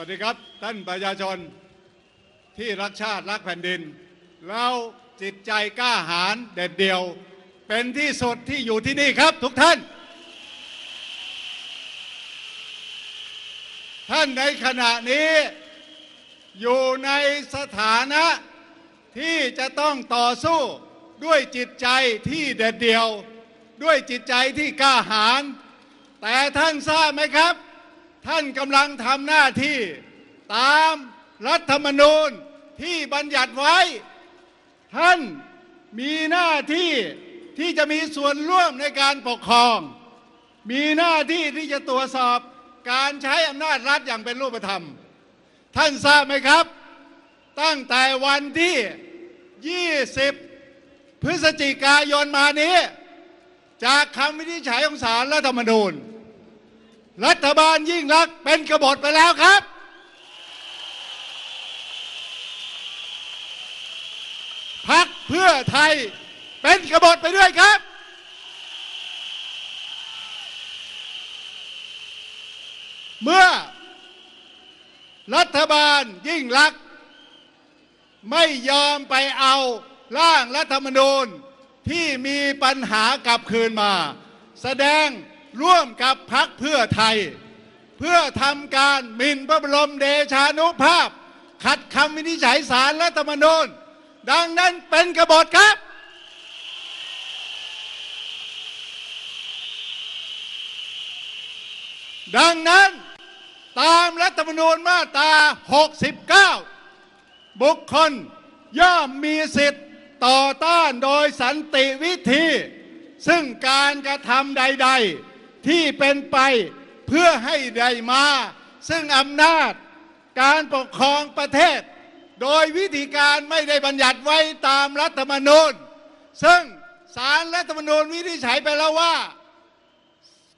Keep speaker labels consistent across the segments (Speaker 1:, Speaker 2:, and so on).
Speaker 1: วัสดีครับ ท่านประชาชนที่รักชาติรักแผ่นดินเราจิตใจกล้าหาญเด็ดเดี่ยว เป็นที่สุดที่อยู่ที่นี่ครับทุกท่าน ท่านในขณะนี้อยู่ในสถานะที่จะต้องต่อสู้ด้วยจิตใจที่เด็ดเดี่ยว ด้วยจิตใจที่กล้าหาญแต่ท่านทราบไหมครับ ท่านกำลังทำหน้าที่ตามรัฐธรรมนูญที่บัญญัติไว้ ท่านมีหน้าที่ที่จะมีส่วนร่วมในการปกครอง มีหน้าที่ที่จะตรวจสอบการใช้อำนาจรัฐอย่างเป็นรูปธรรม ท่านทราบไหมครับ ตั้งแต่วันที่ 20 พฤศจิกายนมานี้ จากคำวินิจฉัยของศาลรัฐธรรมนูญ รัฐบาลยิ่งรักเป็นกบฏไปแล้วครับ พักเพื่อไทยเป็นกบฏไปด้วยครับ เมื่อ รัฐบาลยิ่งรัก ไม่ยอมไปเอาร่างรัฐธรรมนูญที่มีปัญหากลับคืนมา แสดง ร่วมกับพักเพื่อไทย เพื่อทำการหมิ่นพระบรมเดชานุภาพ ขัดคำวินิจฉัยสารรัฐธรรมนูญดังนั้นเป็นกบฏครับ ดังนั้นตามรัฐธรรมนูญมาตรา 69 บุคคลย่อมมีสิทธิ์ต่อต้านโดยสันติวิธี ซึ่งการกระทำใด ๆ ที่เป็นไปเพื่อให้ได้มา ซึ่งอำนาจการปกครองประเทศ โดยวิธีการไม่ได้บัญญัติไว้ตามรัฐธรรมนูญ ซึ่งสารรัฐธรรมนูญวินิจฉัยไปแล้วว่า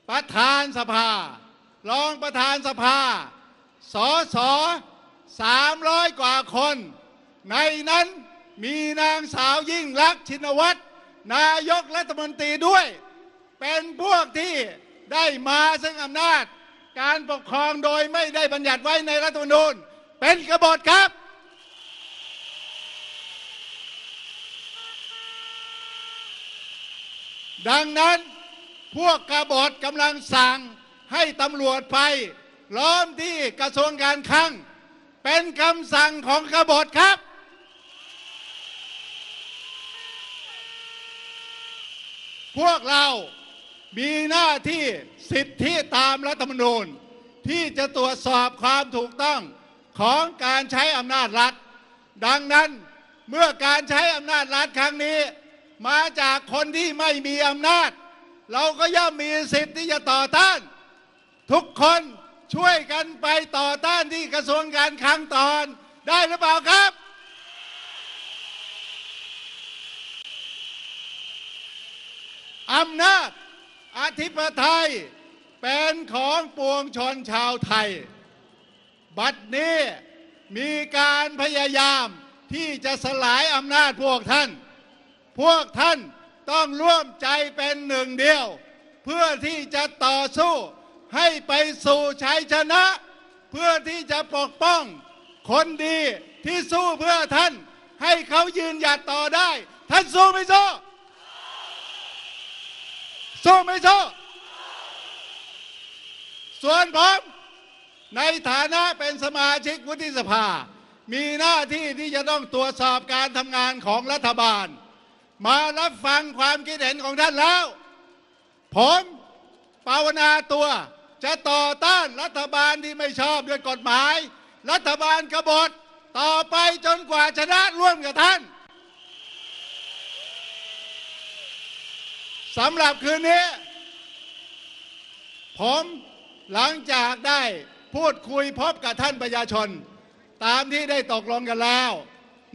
Speaker 1: ประธานสภา รองประธานสภาสอสอสามร้อยกว่าคน ในนั้นมีนางสาวยิ่งลักษณ์ชินวัตรนายกรัฐมนตรีด้วย เป็นพวกที่ ได้มาซึ่งอำนาจ การปกครองโดยไม่ได้บัญญัติไว้ในรัฐธรรมนูญ เป็นกบฏครับ ดังนั้นพวกกบฏกำลังสั่งให้ตำรวจไป ล้อมที่กระทรวงการคลัง เป็นคำสั่งของกบฏครับพวกเรา มีหน้าที่สิทธิตามรัฐธรรมนูญ ที่จะตรวจสอบความถูกต้องของการใช้อำนาจรัฐ ดังนั้นเมื่อการใช้อำนาจรัฐครั้งนี้ มาจากคนที่ไม่มีอำนาจ เราก็ย่อมมีสิทธิ์ที่จะต่อต้าน ทุกคนช่วยกันไปต่อต้านที่กระทรวงการคลังตอนได้หรือเปล่าครับอำนาจ อธิปไตยเป็นของปวงชนชาวไทย บัดนี้มีการพยายามที่จะสลายอำนาจพวกท่าน พวกท่านต้องร่วมใจเป็นหนึ่งเดียว เพื่อที่จะต่อสู้ให้ไปสู่ชัยชนะ เพื่อที่จะปกป้อง คนดีที่สู้เพื่อท่าน ให้เขายืนหยัดต่อได้ ท่านสู้ไม่สู้ สู้ไม่สู้ส่วนผมในฐานะเป็นสมาชิกวุฒิสภา มีหน้าที่ที่จะต้องตรวจสอบการทำงานของรัฐบาล มารับฟังความคิดเห็นของท่านแล้ว ผมภาวนาตัวจะต่อต้านรัฐบาลที่ไม่ชอบด้วยกฎหมาย รัฐบาลกบฏต่อไปจนกว่าชนะร่วมกับท่าน สำหรับคืนนี้ ผมหลังจากได้พูดคุยพบกับท่านประชาชน ตามที่ได้ตกลงกันแล้ว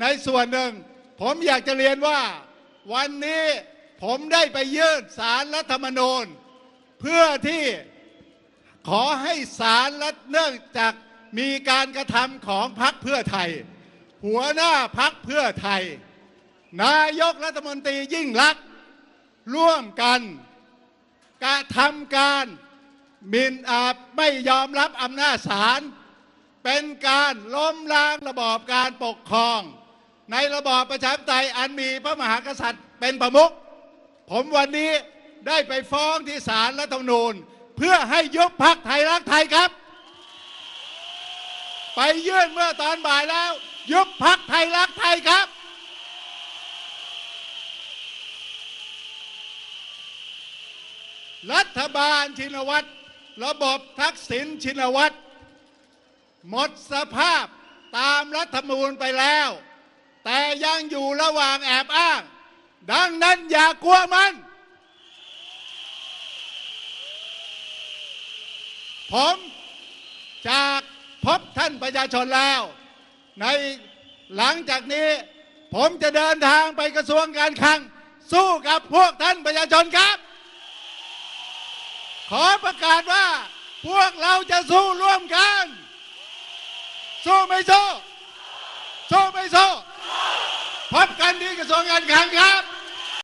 Speaker 1: ในส่วนหนึ่ง ผมอยากจะเรียนว่า วันนี้ผมได้ไปยื่นสารรัฐธรรมนูญ เพื่อที่ขอให้สารรัฐเนื่องจากมีการกระทำของพรรคเพื่อไทย หัวหน้าพรรคเพื่อไทย นายกรัฐมนตรียิ่งลักษณ์ ร่วมกันกระทำการมินอาไม่ยอมรับอำนาจศาลเป็นการล้มล้างระบอบการปกครอง ในระบอบประชาธิปไตยอันมีพระมหากษัตริย์เป็นประมุขผมวันนี้ได้ไปฟ้องที่ศาลรัฐธรรมนูญ เพื่อให้ยุบพักไทยรักไทยครับ ไปยื่นเมื่อตอนบ่ายแล้ว ยุบพักไทยรักไทยครับ รัฐบาลชินวัตรระบบทักษิณชินวัตรหมดสภาพตามรัฐธรรมนูญไปแล้ว แต่ยังอยู่ระหว่างแอบอ้าง ดังนั้นอย่ากลัวมัน ผมจากพบท่านประชาชนแล้ว ในหลังจากนี้ ผมจะเดินทางไปกระทรวงการคลัง สู้กับพวกท่านประชาชนครับ ขอประกาศว่า พวกเราจะสู้ร่วมกัน สู้ไม่สู้ สู้ไม่สู้พบกันที่กระทรวงการคลังครับ